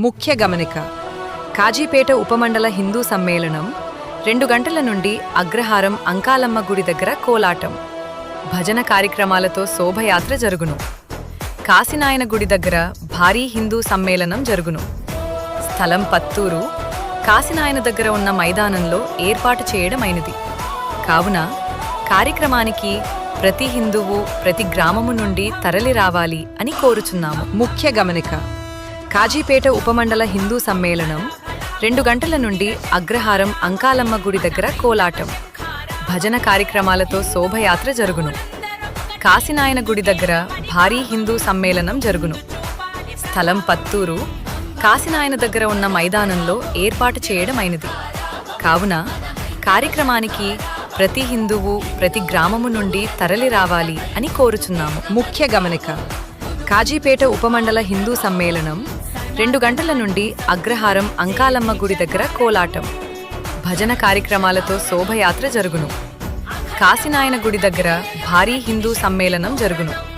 ముఖ్య గమనిక. కాజీపేట ఉపమండల హిందూ సమ్మేళనం రెండు గంటల నుండి అగ్రహారం అంకాలమ్మ గుడి దగ్గర కోలాటం. భజన కార్యక్రమాలతో శోభయాత్ర జరుగును. కాశీనాయన గుడి దగ్గర భారీ హిందూ సమ్మేళనం జరుగును. స్థలం పత్తూరు కాశీనాయన దగ్గర ఉన్న మైదానంలో ఏర్పాటు చేయడమైనది. కావున కార్యక్రమానికి ప్రతి హిందువు ప్రతి గ్రామము నుండి తరలి రావాలి అని కోరుచున్నాము. ముఖ్య గమనిక. కాజీపేట ఉపమండల హిందూ సమ్మేళనం రెండు గంటల నుండి అగ్రహారం అంకాలమ్మ గుడి దగ్గర కోలాటం. భజన కార్యక్రమాలతో శోభయాత్ర జరుగును. కాశీనాయన గుడి దగ్గర భారీ హిందూ సమ్మేళనం జరుగును. స్థలం పత్తూరు కాశీనాయన దగ్గర ఉన్న మైదానంలో ఏర్పాటు చేయడమైనది. కావున కార్యక్రమానికి ప్రతి హిందువు ప్రతి గ్రామము నుండి తరలి రావాలి అని కోరుచున్నాము. ముఖ్య గమనిక కాజీపేట ఉపమండల హిందూ సమ్మేళనం రెండు గంటల నుండి అగ్రహారం అంకాలమ్మ గుడి దగ్గర కోలాటం. భజన కార్యక్రమాలతో శోభయాత్ర జరుగును. కాశీనాయన గుడి దగ్గర భారీ హిందూ సమ్మేళనం జరుగును.